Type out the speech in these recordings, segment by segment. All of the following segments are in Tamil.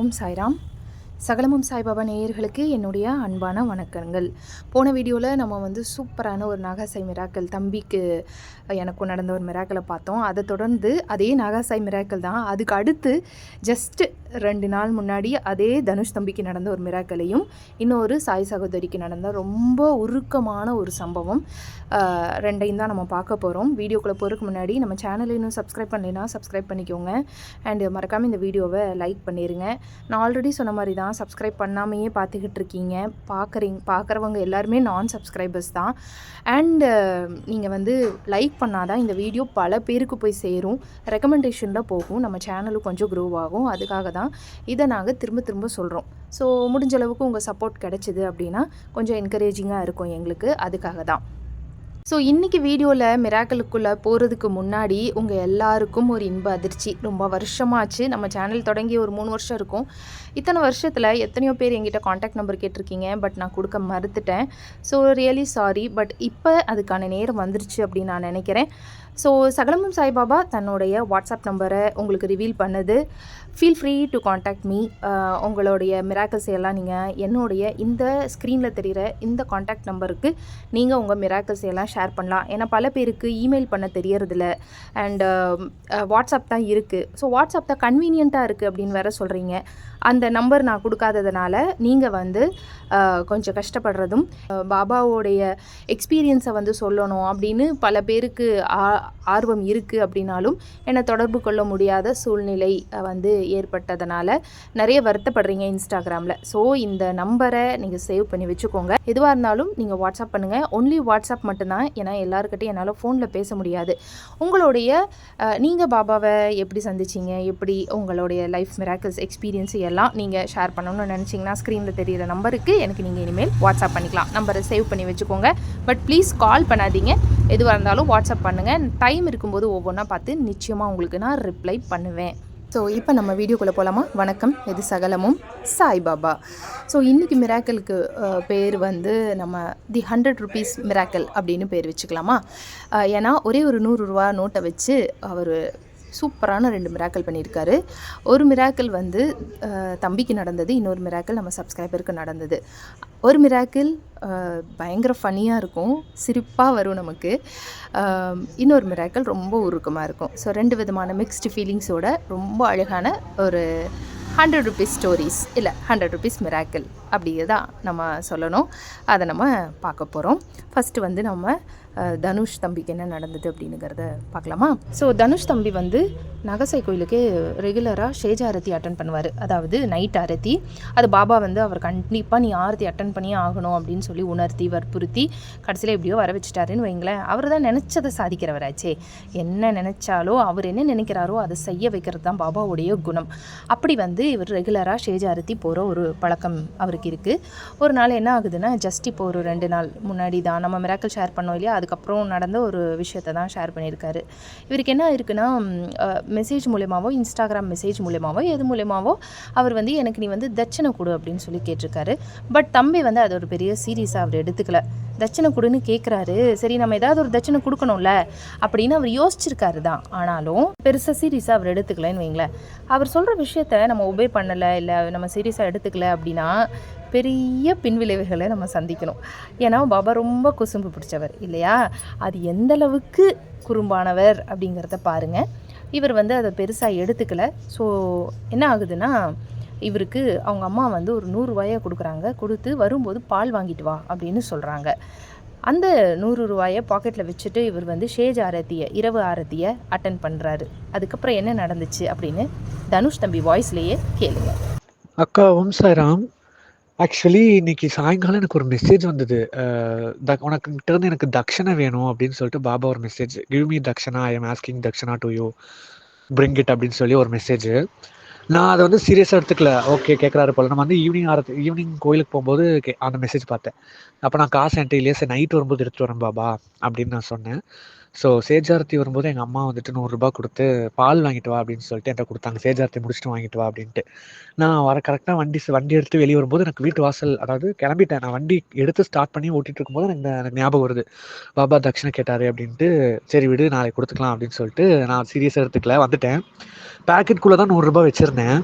ஓம் சாய்ராம். சகலமும் சாய்பாபா நேயர்களுக்கு என்னுடைய அன்பான வணக்கங்கள். போன வீடியோவில் நம்ம வந்து சூப்பரான ஒரு நாகாசாய் மிராக்கல் தம்பிக்கு எனக்கும் நடந்த ஒரு மிராக்கலை பார்த்தோம். அதை தொடர்ந்து அதே நாகாசாய் மிராக்கல் தான். அதுக்கு அடுத்து ஜஸ்ட்டு ரெண்டு நாள் முன்னாடி அதே தனுஷ் தம்பிக்கு நடந்த ஒரு மிராக்கலையும் இன்னொரு சாய் சகோதரிக்கு நடந்த ரொம்ப உருக்கமான ஒரு சம்பவம் ரெண்டையும் தான் நம்ம பார்க்க போகிறோம் வீடியோக்குள்ளே போகிறதுக்கு முன்னாடி நம்ம சேனலை இன்னும் சப்ஸ்கிரைப் பண்ணலைன்னா சப்ஸ்கிரைப் பண்ணிக்கோங்க. அண்டு மறக்காமல் இந்த வீடியோவை லைக் பண்ணிடுங்க நான் ஆல்ரெடி சொன்ன மாதிரி தான் சப்ஸ்கிரைப் பண்ணாமையே பார்த்துக்கிட்டு இருக்கீங்க. பார்க்குறீங்க பார்க்குறவங்க எல்லாருமே நான் சப்ஸ்கிரைபர்ஸ் தான். அண்டு நீங்கள் வந்து லைக் பண்ணாதான் இந்த வீடியோ பல பேருக்கு போய் சேரும். ரெக்கமெண்டேஷனில் போகும். நம்ம சேனலும் கொஞ்சம் க்ரோ ஆகும். அதுக்காக தான் இதை நாங்கள் திரும்ப திரும்ப சொல்கிறோம் ஸோ முடிஞ்ச அளவுக்கு உங்கள் சப்போர்ட் கிடைச்சிது அப்படின்னா கொஞ்சம் என்கரேஜிங்காக இருக்கும் எங்களுக்கு. அதுக்காக தான். ஸோ இன்றைக்கி வீடியோவில் மிராக்கலுக்குள்ளே போகிறதுக்கு முன்னாடி உங்கள் எல்லாருக்கும் ஒரு இன்ப அதிர்ச்சி. ரொம்ப வருஷமாச்சு. நம்ம சேனல் தொடங்கி ஒரு மூணு வருஷம் இருக்கும். இத்தனை வருஷத்தில் எத்தனையோ பேர் எங்கிட்ட காண்டாக்ட் நம்பர் கேட்டிருக்கீங்க. பட் நான் கொடுக்க மறுத்துட்டேன். ஸோ ரியலி சாரி பட் இப்போ அதுக்கான நேரம் வந்துருச்சு அப்படின்னு நான் நினைக்கிறேன். ஸோ சகலமும் சாய்பாபா தன்னுடைய வாட்ஸ்அப் நம்பரை உங்களுக்கு ரிவீல் பண்ணுது. Feel free to contact me உங்களுடைய மிராக்கல்ஸ் எல்லாம் நீங்கள் என்னுடைய இந்த ஸ்க்ரீனில் தெரிகிற இந்த காண்டாக்ட் நம்பருக்கு நீங்கள் உங்கள் மிராக்கல்ஸ் எல்லாம் ஷேர் பண்ணலாம். ஏன்னா பல பேருக்கு இமெயில் பண்ண தெரியறதில்ல. அண்டு வாட்ஸ்அப் தான் இருக்குது ஸோ வாட்ஸ்அப் தான் கன்வீனியண்ட்டாக இருக்குது அப்படின்னு வேற சொல்கிறீங்க அந்த நம்பர் நான் கொடுக்காததுனால நீங்கள் வந்து கொஞ்சம் கஷ்டப்படுறதும் பாபாவோடைய எக்ஸ்பீரியன்ஸை வந்து சொல்லணும் அப்படின்னு பல பேருக்கு ஆர்வம் இருக்குது அப்படின்னாலும் என்னை தொடர்பு கொள்ள முடியாத சூழ்நிலை வந்து ஏற்பட்டதுனால நிறைய வருத்தப்படுறீங்க இன்ஸ்டாகிராமில். ஸோ இந்த நம்பரை நீங்கள் சேவ் பண்ணி வச்சுக்கோங்க. எதுவாக இருந்தாலும் நீங்கள் வாட்ஸ்அப் பண்ணுங்கள் ஒன்லி வாட்ஸ்அப் மட்டும்தான். ஏன்னா எல்லாருக்கிட்டையும் என்னால் ஃபோனில் பேச முடியாது. உங்களுடைய நீங்கள் பாபாவை எப்படி சந்திச்சீங்க? எப்படி உங்களுடைய லைஃப் மிராக்கிள்ஸ் எக்ஸ்பீரியன்ஸ் எல்லாம் நீங்கள் ஷேர் பண்ணணும்னு நினச்சிங்கன்னா ஸ்க்ரீனில் தெரியிற நம்பருக்கு எனக்கு நீங்கள் இனிமேல் வாட்ஸ்அப் பண்ணிக்கலாம். நம்பரை சேவ் பண்ணி வச்சுக்கோங்க. பட் ப்ளீஸ் கால் பண்ணாதீங்க. எதுவாக இருந்தாலும் வாட்ஸ்அப் பண்ணுங்கள் டைம் இருக்கும்போது ஒவ்வொன்றா பார்த்து நிச்சயமாக உங்களுக்கு நான் ரிப்ளை பண்ணுவேன். ஸோ இப்போ நம்ம வீடியோக்குள்ளே போகலாமா வணக்கம் இது சகலமும் சாய்பாபா ஸோ இன்றைக்கி மிராக்கலுக்கு பேர் வந்து நம்ம தி ஹண்ட்ரட் ருபீஸ் மிராக்கல் அப்படின்னு பேர் வச்சுக்கலாமா? ஏன்னா ஒரே ஒரு நூறு ரூபா நோட்டை வச்சு அவர் சூப்பரான ரெண்டு மிராக்கல் பண்ணியிருக்காரு. ஒரு மிராக்கல் வந்து தம்பிக்கு நடந்தது இன்னொரு மிராக்கல் நம்ம சப்ஸ்கிரைபருக்கு நடந்தது. ஒரு மிராக்கிள் பயங்கர ஃபனியாக இருக்கும் சிரிப்பாக வரும் நமக்கு. இன்னொரு மிராக்கிள் ரொம்ப உருக்கமாக இருக்கும். ஸோ ரெண்டு விதமான மிக்ஸ்டு ஃபீலிங்ஸோட ரொம்ப அழகான ஒரு ஹண்ட்ரட் ருபீஸ் ஸ்டோரிஸ் இல்லை ஹண்ட்ரட் ருபீஸ் மிராக்கிள் அப்படியே தான் நம்ம சொல்லணும். அதை நம்ம பார்க்க போகிறோம் ஃபஸ்ட்டு வந்து நம்ம தனுஷ் தம்பிக்கு என்ன நடந்தது அப்படிங்கிறத பார்க்கலாமா? ஸோ தனுஷ் தம்பி வந்து நகசை கோயிலுக்கு ரெகுலராக ஷேஜ ஆரத்தி அட்டன் பண்ணுவார். அதாவது நைட் ஆரத்தி. அது பாபா வந்து அவர் கண்டிப்பாக நீ ஆரத்தி அட்டன் பண்ணியே ஆகணும் அப்படின்னு சொல்லி உணர்த்தி வற்புறுத்தி கடைசியில் எப்படியோ வர வச்சுட்டாருன்னு வைங்களேன். அவர் தான் நினச்சதை சாதிக்கிறவராச்சே. என்ன நினச்சாலோ அவர் என்ன நினைக்கிறாரோ அதை செய்ய வைக்கிறது தான் பாபாவுடைய குணம். அப்படி வந்து இவர் ரெகுலராக ஷேஜ ஆரத்தி போகிற ஒரு பழக்கம் அவருக்கு இருக்குது ஒரு நாள் என்ன ஆகுதுன்னா ஜஸ்ட் இப்போ ஒரு ரெண்டு நாள் முன்னாடி தான் நம்ம மிராக்கள் ஷேர் பண்ணோம் இல்லையா? அதுக்கப்புறம் நடந்த ஒரு விஷயத்தை தான் ஷேர் பண்ணியிருக்காரு. இவருக்கு என்ன இருக்குன்னா மெசேஜ் மூலியமாவோ இன்ஸ்டாகிராம் மெசேஜ் மூலியமாவோ எது மூலியமாவோ அவர் வந்து எனக்கு நீ வந்து தட்சணை கொடு அப்படின்னு சொல்லி கேட்டிருக்காரு. பட் தம்பி வந்து அது ஒரு பெரிய சீரியஸாக அவர் எடுத்துக்கல. தட்சணை கொடுன்னு கேட்குறாரு சரி நம்ம ஏதாவது ஒரு தட்சணை கொடுக்கணும்ல அப்படின்னு அவர் யோசிச்சிருக்காரு தான். ஆனாலும் பெருசாக சீரியஸாக அவர் எடுத்துக்கலன்னு வைங்களேன். அவர் சொல்கிற விஷயத்த நம்ம ஒபே பண்ணலை இல்லை நம்ம சீரியஸாக எடுத்துக்கல அப்படின்னா பெரிய பின்விளைவுகளை நம்ம சந்திக்கணும். ஏன்னா பாபா ரொம்ப குசும்பு பிடிச்சவர் இல்லையா? அது எந்த அளவுக்கு குறும்பானவர் அப்படிங்கிறத பாருங்கள் இவர் வந்து அதை பெருசாக எடுத்துக்கல. ஸோ என்ன ஆகுதுன்னா இவருக்கு அவங்க அம்மா வந்து ஒரு நூறுரூவாயை கொடுக்குறாங்க. கொடுத்து வரும்போது பால் வாங்கிட்டு வா அப்படின்னு சொல்கிறாங்க அந்த நூறு ரூபாயை பாக்கெட்டில் வச்சுட்டு இவர் வந்து ஷேஜ் ஆரத்தியை இரவு ஆரத்தியை அட்டன் பண்ணுறாரு அதுக்கப்புறம் என்ன நடந்துச்சு அப்படின்னு தனுஷ் தம்பி வாய்ஸ்லேயே கேளுங்க. அக்கா வம்சாராம் ஆக்சுவலி இன்னைக்கு சாயங்காலம் எனக்கு ஒரு மெசேஜ் வந்தது. த- உனக்கு கிட்டேருந்து எனக்கு தக்ஷணை வேணும் அப்படின்னு சொல்லிட்டு பாபா ஒரு message give me dakshina I am asking dakshina to you bring it அப்படின்னு சொல்லி ஒரு மெசேஜ் நான் அதை வந்து சீரியஸாக எடுத்துக்கல. ஓகே கேட்குறாரு போல. நம்ம வந்து ஈவினிங் ஆரத்து ஈவினிங் கோயிலுக்கு போகும்போது கே- அந்த மெசேஜ் பார்த்தேன். அப்போ நான் காசு என்கிட்ட இல்லையா சரி நைட் வரும்போது எடுத்துகிட்டு வரேன் பாபா அப்படின்னு நான் சொன்னேன். ஸோ சேஜார்த்தி வரும்போது எங்கள் அம்மா வந்துட்டு நூறுரூபா கொடுத்து பால் வாங்கிட்டு வா அப்படின்னு சொல்லிட்டு என்கிட்ட கொடுத்தாங்க. சேஜார்த்தி முடிச்சுட்டு வாங்கிட்டு வா அப்படின்ட்டு. நான் வர கரெக்டாக வண்டி வண்டி எடுத்து வெளியே வரும்போது எனக்கு வீட்டு வாசல் அதாவது கிளம்பிட்டேன். நான் வண்டி எடுத்து ஸ்டார்ட் பண்ணி ஓட்டிகிட்டு இருக்கும்போது எனக்கு எனக்கு ஞாபகம் வருது. பாபா தட்சிணை கேட்டார் அப்படின்ட்டு சரி விடு நாளைக்கு கொடுத்துக்கலாம் அப்படின்னு சொல்லிட்டு நான் சீரியஸாக எடுத்துக்கல வந்துட்டேன். பேக்கெட்குள்ளே தான் நூறுரூபா வச்சுருந்தேன்.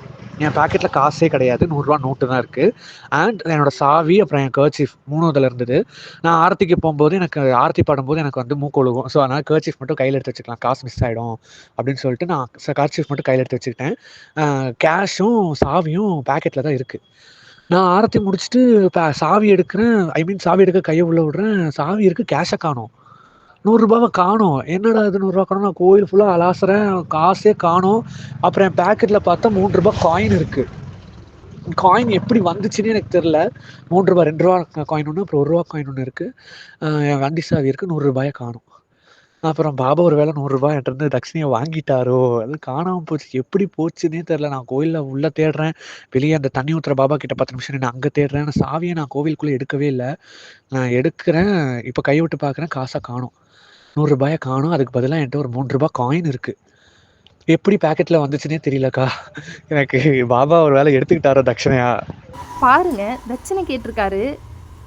என் பாக்கெட்டில் காசே கிடையாது. நூறுரூவா நோட்டு தான் இருக்குது அண்ட் என்னோட சாவி அப்புறம் என் கர்ச்சீஃப் மூணு இதில் இருந்தது. நான் ஆரத்திக்கு போகும்போது எனக்கு ஆர்த்தி பாடும்போது எனக்கு வந்து மூக்கொழுகும் ஸோ அதனால் கர்ச்சீஃப் மட்டும் கையில் எடுத்து வச்சுக்கலாம். காசு மிஸ் ஆகிடும் அப்படின்னு சொல்லிட்டு நான் கர்ச்சீஃப் மட்டும் கையில் எடுத்து வச்சுக்கிட்டேன். கேஷும் சாவியும் பேக்கெட்டில் தான் இருக்குது நான் ஆரத்தி முடிச்சுட்டு இப்போ சாவி எடுக்கிறேன். ஐ மீன் சாவி எடுக்க கையை உள்ள விடுறேன். சாவி இருக்குது கேஷை காணும். நூறுரூபாவை காணும். என்னடா இது நூறுரூவா காணும்? நான் கோயில் ஃபுல்லாக அலாசுறேன். காசே காணும். அப்புறம் என் பேக்கெட்டில் பார்த்தா மூன்று ரூபாய் காயின் இருக்குது காயின் எப்படி வந்துச்சுன்னு எனக்கு தெரில மூன்று ரூபா ரெண்டு ரூபா காயின் ஒன்று அப்புறம் ஒரு ரூபா காயின் ஒன்று இருக்குது என் வண்டி சாவி இருக்குது நூறுரூபாயை காணும். அப்புறம் பாபா ஒரு வேலை நூறுரூபா என்கிட்ட இருந்து தட்சிணையை வாங்கிட்டாரோ? அது காணாமல் போச்சு. எப்படி போச்சுன்னே தெரில நான் கோயிலில் உள்ளே தேடுறேன். வெளியே அந்த தண்ணி ஊற்றுற பாபா கிட்ட பத்து நிமிஷம் நான் அங்கே தேடுறேன் சாவியை நான் கோவிலுக்குள்ளே எடுக்கவே இல்லை. நான் எடுக்கிறேன். இப்போ கைவிட்டு பார்க்குறேன் காசை காணும். நூறுரூபாயை காணும். அதுக்கு பதிலாக என்கிட்ட ஒரு மூணு ரூபாய் காயின் இருக்குது எப்படி பேக்கெட்டில் வந்துச்சுன்னே தெரியலக்கா. எனக்கு பாபா ஒரு வேலை எடுத்துக்கிட்டாரோ தட்சிணையா பாருங்க தட்சிணை கேட்டிருக்காரு.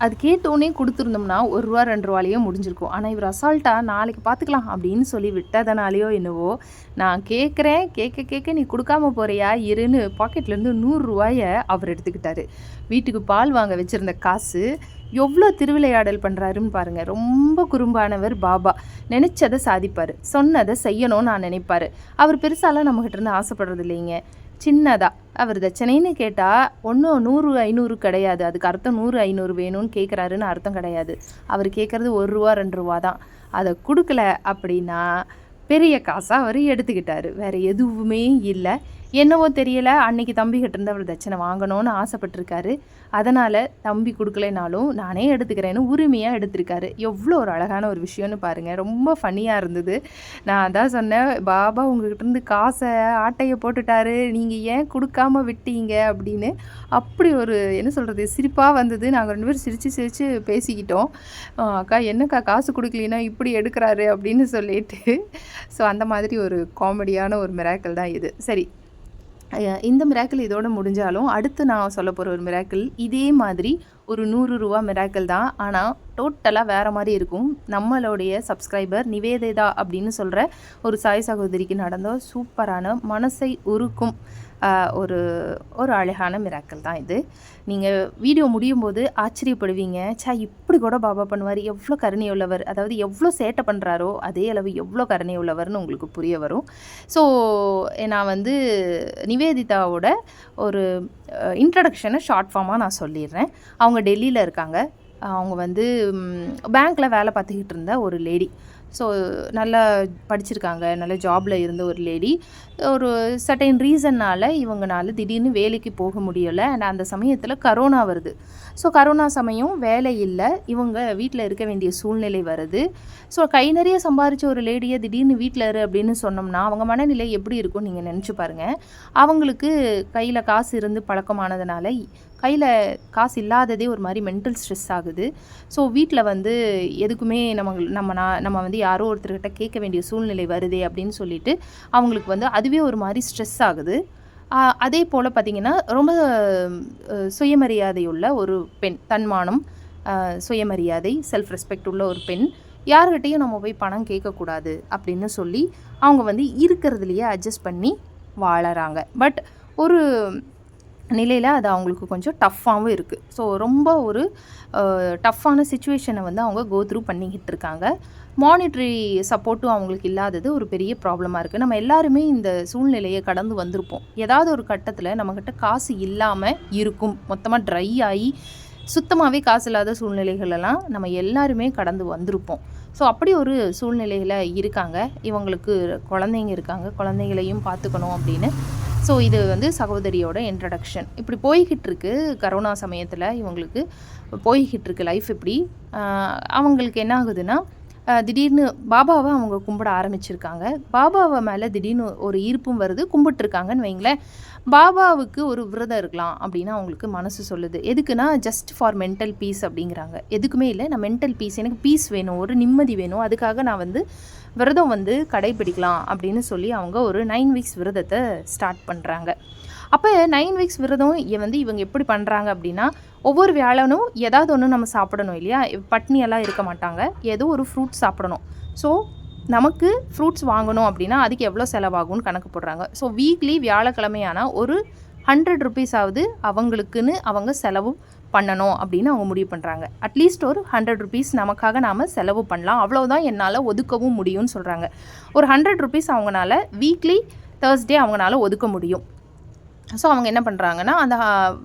அது கேட்டோன்னே கொடுத்துருந்தோம்னா ஒரு ரூபா ரெண்டு ரூபாலேயே முடிஞ்சிருக்கும். ஆனால் இவர் அசால்ட்டாக நாளைக்கு பார்த்துக்கலாம் அப்படின்னு சொல்லி விட்டதனாலேயோ என்னவோ நான் கேட்குறேன் கேட்க கேட்க நீ கொடுக்காம போகிறியா இருன்னு பாக்கெட்லேருந்து நூறுரூவாயை அவர் எடுத்துக்கிட்டாரு. வீட்டுக்கு பால் வாங்க வச்சுருந்த காசு எவ்வளோ திருவிளையாடல் பண்ணுறாருன்னு பாருங்கள் ரொம்ப குறும்பானவர் பாபா. நினச்சதை சாதிப்பார். சொன்னதை செய்யணும்னு நான் நினைப்பார். அவர் பெருசாலாம் நம்மகிட்டேருந்து ஆசைப்படுறது இல்லைங்க. சின்னதாக அவர் தட்சணைன்னு கேட்டால் ஒன்றும் நூறு ஐநூறு கிடையாது. அதுக்கு அர்த்தம் நூறு ஐநூறு வேணும்னு கேட்குறாருன்னு அர்த்தம் கிடையாது. அவர் கேட்குறது ஒரு ரூபா ரெண்டு ரூபா தான். அதை கொடுக்கல அப்படின்னா பெரிய காசாக அவர் எடுத்துக்கிட்டார். வேறு எதுவுமே இல்லை. என்னவோ தெரியல அன்னைக்கு தம்பிகிட்ட இருந்து அவர் தட்சணை வாங்கணும்னு ஆசைப்பட்டிருக்காரு. அதனால் தம்பி கொடுக்கலைனாலும் நானே எடுத்துக்கிறேன்னு உரிமையாக எடுத்திருக்காரு. எவ்வளோ ஒரு அழகான ஒரு விஷயம்னு பாருங்கள் ரொம்ப ஃபன்னியாக இருந்தது. நான் அதான் சொன்னேன் பாபா உங்ககிட்ட இருந்து காசை ஆட்டையை போட்டுட்டாரு. நீங்கள் ஏன் கொடுக்காம விட்டீங்க? அப்படின்னு. அப்படி ஒரு என்ன சொல்கிறது சிரிப்பாக வந்தது. நாங்கள் ரெண்டு பேரும் சிரித்து சிரித்து பேசிக்கிட்டோம். அக்கா என்னக்கா காசு கொடுக்கலினா இப்படி எடுக்கிறாரு? அப்படின்னு சொல்லிட்டு. ஸோ அந்த மாதிரி ஒரு காமெடியான ஒரு மிராக்கிள் தான் இது. சரி இந்த மிராக்கிள் இதோட முடிஞ்சாலும் அடுத்து நான் சொல்ல போகிற ஒரு மிராக்கிள் இதே மாதிரி ஒரு நூறு ரூபா மிராக்கிள் தான். ஆனால் டோட்டலாக வேறு மாதிரி இருக்கும். நம்மளுடைய சப்ஸ்கிரைபர் நிவேதிதா அப்படின்னு சொல்கிற ஒரு சாய் சகோதரிக்கு நடந்த சூப்பரான மனசை உருக்கும் ஒரு ஒரு அழகான மிராக்கள் தான் இது. நீங்கள் வீடியோ முடியும் போது ஆச்சரியப்படுவீங்க. சா இப்படி கூட பாபா பண்ணுவார். எவ்வளோ கருணை உள்ளவர் அதாவது எவ்வளோ சேட்டை பண்ணுறாரோ அதே அளவு எவ்வளோ கருணை உள்ளவர்னு உங்களுக்கு புரிய வரும். ஸோ நான் வந்து நிவேதிதாவோட ஒரு இன்ட்ரடக்ஷனை ஷார்ட் ஃபார்மாக நான் சொல்லிடுறேன். அவங்க டெல்லியில் இருக்காங்க. அவங்க வந்து பேங்க்கில் வேலை பார்த்துக்கிட்டு இருந்த ஒரு லேடி ஸோ நல்லா படிச்சிருக்காங்க. நல்ல ஜாபில் இருந்த ஒரு லேடி ஒரு சர்டைன் ரீசன்னால் இவங்கனால திடீர்னு வேலைக்கு போக முடியலை. அண்ட் அந்த சமயத்தில் கரோனா வருது. ஸோ கரோனா சமயம் வேலை இல்லை. இவங்க வீட்டில் இருக்க வேண்டிய சூழ்நிலை வருது. ஸோ கை நிறைய சம்பாரித்த ஒரு லேடியை திடீர்னு வீட்டில் இரு அப்படின்னு சொன்னோம்னா அவங்க மனநிலை எப்படி இருக்கும் நீங்கள் நினச்சி பாருங்கள் அவங்களுக்கு கையில் காசு இருந்து பழக்கமானதுனால கையில் காசு இல்லாததே ஒரு மாதிரி மென்டல் ஸ்ட்ரெஸ் ஆகுது. ஸோ வீட்டில் வந்து எதுக்குமே நம்ம நம்ம நான் நம்ம வந்து யாரோ ஒருத்தர்கிட்ட கேட்க வேண்டிய சூழ்நிலை வருதே அப்படின்னு சொல்லிட்டு அவங்களுக்கு வந்து அது அதுவே ஒரு மாதிரி ஸ்ட்ரெஸ் ஆகுது. அதே போல் பார்த்திங்கன்னா ரொம்ப சுயமரியாதை சுயமரியாதையுள்ள ஒரு பெண் தன்மானம் சுயமரியாதை செல்ஃப் ரெஸ்பெக்ட் உள்ள ஒரு பெண் யார்கிட்டையும் நம்ம போய் பணம் கேட்கக்கூடாது அப்படின்னு சொல்லி அவங்க வந்து இருக்கிறதுலையே அட்ஜஸ்ட் பண்ணி வாழறாங்க. பட் ஒரு நிலையில் அது அவங்களுக்கு கொஞ்சம் டஃப்பாகவும் இருக்குது ஸோ ரொம்ப ஒரு டஃப்பான சுச்சுவேஷனை வந்து அவங்க கோ த்ரூ பண்ணிக்கிட்டு இருக்காங்க. மானிட்ரி சப்போர்ட்டும் அவங்களுக்கு இல்லாதது ஒரு பெரிய ப்ராப்ளமாக இருக்குது நம்ம எல்லாருமே இந்த சூழ்நிலையை கடந்து வந்திருப்போம். ஏதாவது ஒரு கட்டத்தில் நம்மக்கிட்ட காசு இல்லாமல் இருக்கும். மொத்தமாக ட்ரை ஆகி சுத்தமாகவே காசு இல்லாத சூழ்நிலைகளெல்லாம் நம்ம எல்லாருமே கடந்து வந்திருப்போம். ஸோ அப்படி ஒரு சூழ்நிலையில் இருக்காங்க. இவங்களுக்கு குழந்தைங்க இருக்காங்க. குழந்தைங்களையும் பார்த்துக்கணும் அப்படின்னு. ஸோ இது வந்து சகோதரியோட இன்ட்ரடக்ஷன் இப்படி போய்கிட்டு இருக்கு கரோனா சமயத்தில் இவங்களுக்கு. போய்கிட்டு இருக்கு லைஃப் இப்படி. அவங்களுக்கு என்ன ஆகுதுன்னா திடீர்னு பாபாவை அவங்க கும்பிட ஆரம்பிச்சிருக்காங்க. பாபாவை மேலே திடீர்னு ஒரு ஈர்ப்பும் வருது. கும்பிட்டுருக்காங்கன்னு வைங்களேன். பாபாவுக்கு ஒரு விரதம் இருக்கலாம் அப்படின்னு அவங்களுக்கு மனசு சொல்லுது. எதுக்குன்னா ஜஸ்ட் ஃபார் மென்டல் பீஸ் அப்படிங்கிறாங்க. எதுக்குமே இல்லை. நான் மென்டல் பீஸ் எனக்கு பீஸ் வேணும். ஒரு நிம்மதி வேணும். அதுக்காக நான் வந்து விரதம் வந்து கடைபிடிக்கலாம் அப்படின்னு சொல்லி அவங்க ஒரு நைன் வீக்ஸ் விரதத்தை ஸ்டார்ட் பண்ணுறாங்க அப்போ நைன் வீக்ஸ் விரதம் வந்து இவங்க எப்படி பண்ணுறாங்க அப்படின்னா ஒவ்வொரு வியாழனும் ஏதாவது ஒன்று நம்ம சாப்பிடணும் இல்லையா? பட்னியெல்லாம் இருக்க மாட்டாங்க. ஏதோ ஒரு ஃப்ரூட்ஸ் சாப்பிடணும். ஸோ நமக்கு ஃப்ரூட்ஸ் வாங்கணும் அப்படின்னா அதுக்கு எவ்வளோ செலவாகும்னு கணக்கு போடுறாங்க. ஸோ வீக்லி வியாழக்கிழமையான ஒரு ஹண்ட்ரட் ருபீஸாவது அவங்களுக்குன்னு அவங்க செலவு பண்ணணும் அப்படின்னு அவங்க முடிவு பண்ணுறாங்க அட்லீஸ்ட் ஒரு ஹண்ட்ரட் ருபீஸ் நமக்காக நாம் செலவு பண்ணலாம். அவ்வளோதான் என்னால் ஒதுக்கவும் முடியும்னு சொல்கிறாங்க ஒரு ஹண்ட்ரட் ருபீஸ் அவங்கனால வீக்லி தேர்ஸ்டே அவங்கனால ஒதுக்க முடியும். ஸோ அவங்க என்ன பண்ணுறாங்கன்னா அந்த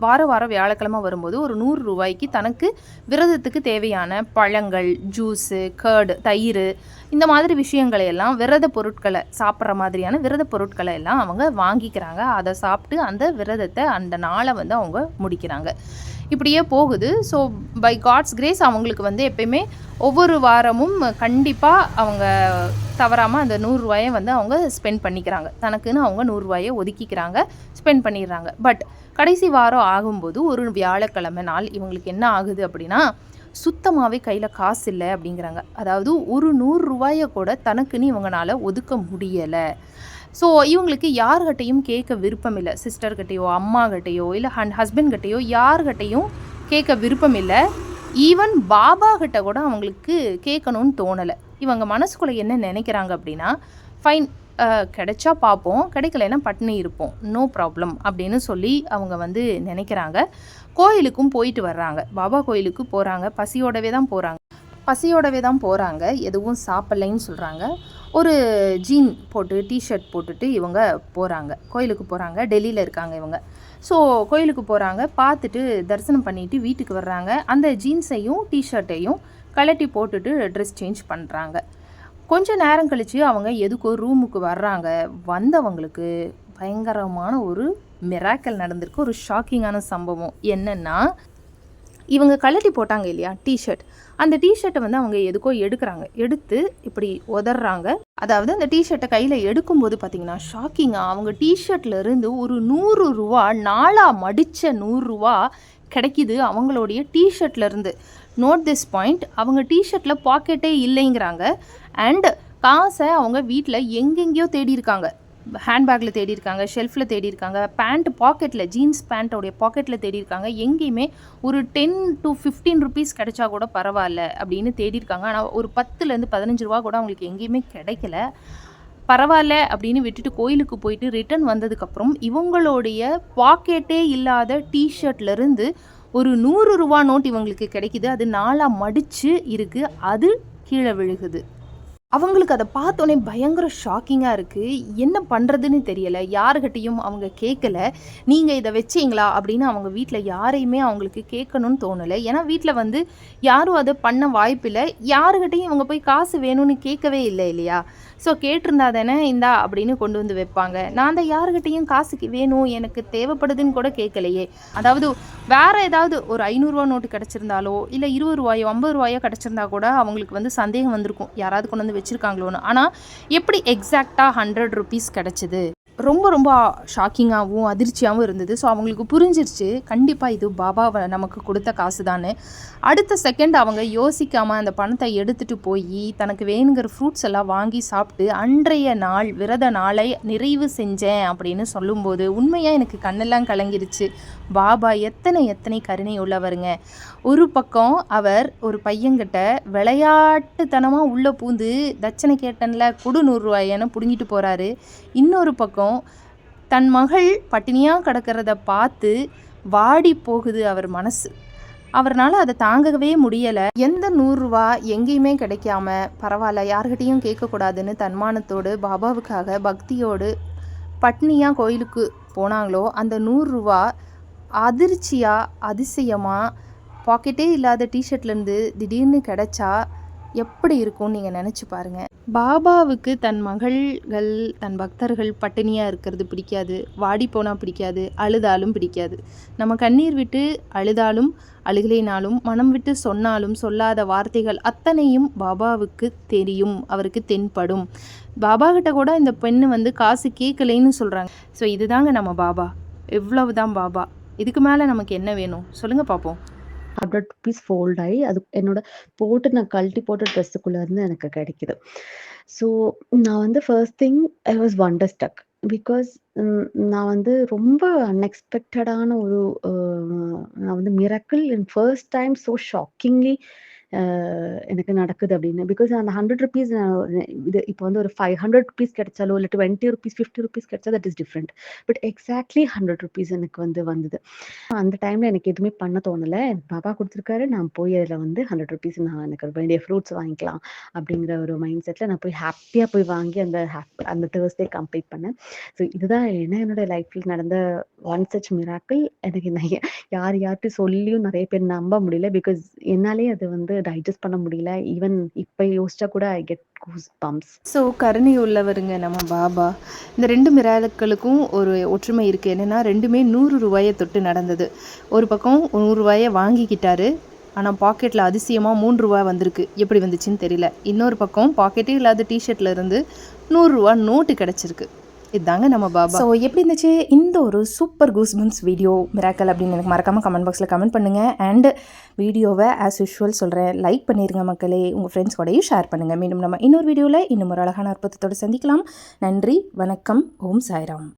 வார வாரம் வியாழக்கிழமை வரும்போது ஒரு நூறு ரூபாய்க்கு தனக்கு விரதத்துக்கு தேவையான பழங்கள் ஜூஸு கர்டு தயிர் இந்த மாதிரி விஷயங்களை எல்லாம் விரத பொருட்களை சாப்பிட்ற மாதிரியான விரத பொருட்களை எல்லாம் அவங்க வாங்கிக்கிறாங்க. அதை சாப்பிட்டு அந்த விரதத்தை அந்த நாளை வந்து அவங்க முடிக்கிறாங்க. இப்படியே போகுது. ஸோ பை காட்ஸ் கிரேஸ் அவங்களுக்கு வந்து எப்பயுமே ஒவ்வொரு வாரமும் கண்டிப்பாக அவங்க தவறாமல் அந்த நூறுரூவாயை வந்து அவங்க ஸ்பெண்ட் பண்ணிக்கிறாங்க. தனக்குன்னு அவங்க நூறுரூவாயை ஒதுக்கிக்கிறாங்க ஸ்பெண்ட் பண்ணிடுறாங்க. பட் கடைசி வாரம் ஆகும்போது ஒரு வியாழக்கிழமை நாள் இவங்களுக்கு என்ன ஆகுது அப்படின்னா சுத்தமாகவே கையில் காசு இல்லை அப்படிங்கிறாங்க. அதாவது ஒரு நூறுரூவாயை கூட தனக்குன்னு இவங்களால ஒதுக்க முடியலை. ஸோ இவங்களுக்கு யார்கிட்டையும் கேட்க விருப்பம் இல்லை. சிஸ்டர்கிட்டையோ அம்மாகிட்டையோ இல்லை ஹன் ஹஸ்பண்ட்கிட்டையோ யார்கிட்டையும் கேட்க விருப்பம் இல்லை. ஈவன் பாபா கிட்ட கூட அவங்களுக்கு கேட்கணும்னு தோணலை. இவங்க மனசுக்குள்ளே என்ன நினைக்கிறாங்க அப்படின்னா ஃபைன் கிடைச்சா பார்ப்போம் கிடைக்கலன்னா பட்டினி இருப்போம். நோ ப்ராப்ளம் அப்படின்னு சொல்லி அவங்க வந்து நினைக்கிறாங்க. கோயிலுக்கும் போயிட்டு வர்றாங்க. பாபா கோயிலுக்கு போகிறாங்க பசியோடவே தான் போகிறாங்க பசியோடவே தான் போகிறாங்க எதுவும் சாப்பிட்லைன்னு சொல்கிறாங்க ஒரு ஜீன் போட்டு டிஷர்ட் போட்டுட்டு இவங்க போகிறாங்க கோயிலுக்கு போகிறாங்க டெல்லியில் இருக்காங்க இவங்க. ஸோ கோயிலுக்கு போகிறாங்க பார்த்துட்டு தரிசனம் பண்ணிட்டு வீட்டுக்கு வர்றாங்க. அந்த ஜீன்ஸையும் டிஷர்ட்டையும் கழட்டி போட்டுட்டு ட்ரெஸ் சேஞ்ச் பண்ணுறாங்க கொஞ்ச நேரம் கழித்து அவங்க எதுக்கோ ரூமுக்கு வர்றாங்க. வந்தவங்களுக்கு பயங்கரமான ஒரு மிராக்கல் நடந்திருக்கு. ஒரு ஷாக்கிங்கான சம்பவம். என்னென்னா இவங்க கழட்டி போட்டாங்க இல்லையா டிஷர்ட் அந்த டிஷர்ட்டை வந்து அவங்க எதுக்கோ எடுக்கிறாங்க. எடுத்து இப்படி உதறாங்க அதாவது அந்த டிஷர்ட்டை கையில் எடுக்கும்போது பார்த்தீங்கன்னா ஷாக்கிங்காக அவங்க டிஷர்ட்ல இருந்து ஒரு நூறு ரூபா நாளாக மடித்த நூறுரூவா கிடைக்குது அவங்களுடைய டிஷர்ட்லேருந்து நோட் திஸ் பாயிண்ட் அவங்க டிஷர்ட்டில் பாக்கெட்டே இல்லைங்கிறாங்க. அண்ட் காசை அவங்க வீட்டில் எங்கெங்கேயோ தேடி இருக்காங்க ஹேண்ட்பேக்கில் தேடி இருக்காங்க ஷெல்ஃபில் தேடி இருக்காங்க பேண்ட் பாக்கெட்டில் ஜீன்ஸ் பேண்ட்டோடைய பாக்கெட்டில் தேடி இருக்காங்க எங்கேயுமே ஒரு டென் டு ஃபிஃப்டீன் ருபீஸ் கிடைச்சா கூட பரவாயில்ல அப்படின்னு தேடி இருக்காங்க ஆனால் ஒரு பத்துலேருந்து பதினஞ்சு ரூபா கூட அவங்களுக்கு எங்கேயுமே கிடைக்கல. பரவாயில்ல அப்படின்னு விட்டுட்டு கோயிலுக்கு போயிட்டு ரிட்டர்ன் வந்ததுக்கப்புறம் இவங்களுடைய பாக்கெட்டே இல்லாத டிஷர்ட்லேருந்து ஒரு நூறு ரூபா நோட் இவங்களுக்கு கிடைக்குது. அது நாளாக மடித்து இருக்குது அது கீழே விழுகுது. அவங்களுக்கு அதை பார்த்தோன்னே பயங்கர ஷாக்கிங்காக இருக்குது என்ன பண்ணுறதுன்னு தெரியலை. யாருக்கிட்டையும் அவங்க கேட்கல நீங்கள் இதை வச்சீங்களா? அப்படின்னு அவங்க வீட்டில் யாரையுமே அவங்களுக்கு கேட்கணும்னு தோணலை. ஏன்னா வீட்டில் வந்து யாரும் அதை பண்ண வாய்ப்பில்லை. யாருக்கிட்டையும் இவங்க போய் காசு வேணும்னு கேட்கவே இல்லை இல்லையா? ஸோ கேட்டிருந்தா தானே இந்தா அப்படின்னு கொண்டு வந்து வைப்பாங்க. நான் தான் யாருக்கிட்டையும் காசுக்கு வேணும் எனக்கு தேவைப்படுதுன்னு கூட கேட்கலையே. அதாவது வேற ஏதாவது ஒரு ஐநூறுரூவா நோட்டு கிடச்சிருந்தாலோ இல்லை இருபது ரூபாயோ ஐம்பது ரூபாயோ கிடச்சிருந்தா கூட அவங்களுக்கு வந்து சந்தேகம் வந்திருக்கும். யாராவது கொண்டு வந்து வச்சுருக்காங்களோன்னு. ஆனால் எப்படி எக்ஸாக்டாக ஹண்ட்ரட் ருபீஸ் கிடச்சிது? ரொம்ப ரொம்ப ஷாக்கிங்காகவும் அதிர்ச்சியாகவும் இருந்தது. ஸோ அவங்களுக்கு புரிஞ்சிருச்சு கண்டிப்பாக இது பாபா நமக்கு கொடுத்த காசு தானே அடுத்த செகண்ட் அவங்க யோசிக்காமல் அந்த பணத்தை எடுத்துகிட்டு போய் தனக்கு வேணுங்கிற ஃப்ரூட்ஸ் எல்லாம் வாங்கி சாப்பிட்டு அன்றைய நாள் விரத நாளை நிறைவு செஞ்சேன் அப்படின்னு சொல்லும்போது உண்மையாக எனக்கு கண்ணெல்லாம் கலங்கிருச்சு. பாபா எத்தனை எத்தனை கருணை உள்ளவருங்க. ஒரு பக்கம் அவர் ஒரு பையன்கிட்ட விளையாட்டுத்தனமாக உள்ளே பூந்து தட்சணை கேட்டனில் கொடு நூறுரூவாயன்னு பிடுங்கிட்டு போகிறாரு இன்னொரு பக்கம் தன் மகள் பட்டினியாக கிடக்கிறத பார்த்து வாடி போகுது அவர் மனசு. அவர்னால அதை தாங்கவே முடியலை. எந்த நூறுரூவா எங்கேயுமே கிடைக்காம பரவாயில்ல யார்கிட்டையும் கேட்கக்கூடாதுன்னு தன்மானத்தோடு பாபாவுக்காக பக்தியோடு பட்னியாக கோயிலுக்கு போனாங்களோ அந்த நூறுரூவா அதிர்ச்சியாக அதிசயமாக பாக்கெட்டே இல்லாத டிஷர்ட்லேருந்து திடீர்னு கிடைச்சா எப்படி இருக்கும்னு நீங்கள் நினச்சி பாருங்கள் பாபாவுக்கு தன் மகள்கள் தன் பக்தர்கள் பட்டினியாக இருக்கிறது பிடிக்காது. வாடி போனால் பிடிக்காது அழுதாலும் பிடிக்காது. நம்ம கண்ணீர் விட்டு அழுதாலும் அழுகலைனாலும் மனம் விட்டு சொன்னாலும் சொல்லாத வார்த்தைகள் அத்தனையும் பாபாவுக்கு தெரியும். அவருக்கு தென்படும். பாபா கிட்ட கூட இந்த பெண்ணு வந்து காசு கேட்கலைன்னு சொல்கிறாங்க ஸோ இதுதாங்க நம்ம பாபா. எவ்வளவு தான் பாபா. இதுக்கு மேலே நமக்கு என்ன வேணும்? சொல்லுங்கள் பார்ப்போம் ஹண்ட்ரட் ருபீஸ் ஃபோல்ட் ஆகி அது என்னோட போட்டு நான் கழட்டி போட்ட ட்ரெஸ்ஸுக்குள்ளே இருந்து எனக்கு கிடைக்குது. ஸோ நான் வந்து first thing I was wonder stuck because நான் வந்து ரொம்ப அன்எக்ஸ்பெக்டடான ஒரு நான் வந்து miracle and first time so shockingly எனக்கு நடக்குது அப்படின்னு. பிகாஸ் அந்த ஹண்ட்ரட் ருபீஸ் இது இப்போ வந்து ஒரு ஃபைவ் ஹண்ட்ரட் ருபீஸ் கிடைச்சாலோ இல்லை டுவெண்ட்டி ருபீஸ் ஃபிஃப்டி ருபீஸ் கிடைச்சா that is different but exactly hundred rupees எனக்கு வந்து வந்தது. அந்த டைம்ல எனக்கு எதுவுமே பண்ண தோணலை. எனக்கு பாப்பா கொடுத்துருக்காரு. நான் போய் அதில் வந்து ஹண்ட்ரட் ருபீஸ் நான் எனக்கு வேண்டிய ஃப்ரூட்ஸ் வாங்கிக்கலாம் அப்படிங்கிற ஒரு மைண்ட் செட்டில் நான் போய் ஹாப்பியாக போய் வாங்கி அந்த அந்த தேர்ஸ்டே கம்ப்ளீட் பண்ணேன். ஸோ இதுதான் என்ன என்னோட லைஃப்பில் நடந்த ஒன் சச் மிராக்கிள் எனக்கு நிறைய யார் யார்கிட்ட சொல்லியும் நிறைய பேர் நம்ப முடியல. பிகாஸ் என்னாலே அது வந்து டைஜஸ்ட் பண்ண முடியல. ஈவன் இப்போ யோசிச்சா கூட I get goose bumps so கருணை உள்ளவருங்க நம்ம பாபா. இந்த ரெண்டு மிராக்களுக்கும் ஒரு ஒற்றுமை இருக்குது என்னென்னா ரெண்டுமே நூறு ரூபாயை தொட்டு நடந்தது. ஒரு பக்கம் நூறு ரூபாயை வாங்கிக்கிட்டாரு. ஆனால் பாக்கெட்டில் அதிசயமாக மூன்று ரூபாய் வந்திருக்கு. எப்படி வந்துச்சுன்னு தெரியல. இன்னொரு பக்கம் பாக்கெட்டே இல்லாத டிஷர்ட்லேருந்து நூறுரூவா நோட்டு கிடச்சிருக்கு. இதுதாங்க நம்ம பாபா. ஸோ எப்படி இருந்துச்சு? இந்த ஒரு சூப்பர் கூஸ்பம்ஸ் வீடியோ மிராக்கல் அப்படின்னு எனக்கு மறக்காமல் கமெண்ட் பாக்ஸில் கமெண்ட் பண்ணுங்கள் அண்ட் வீடியோவை ஆஸ் யூஷுவல் சொல்கிறேன் லைக் பண்ணிடுங்க மக்களே. உங்கள் ஃப்ரெண்ட்ஸ் கூடயும் ஷேர் பண்ணுங்கள் மீண்டும் நம்ம இன்னொரு வீடியோவில் இன்னும் ஒரு அழகான அற்புதத்தோடு சந்திக்கலாம். நன்றி வணக்கம் ஓம் சாய்ராம்.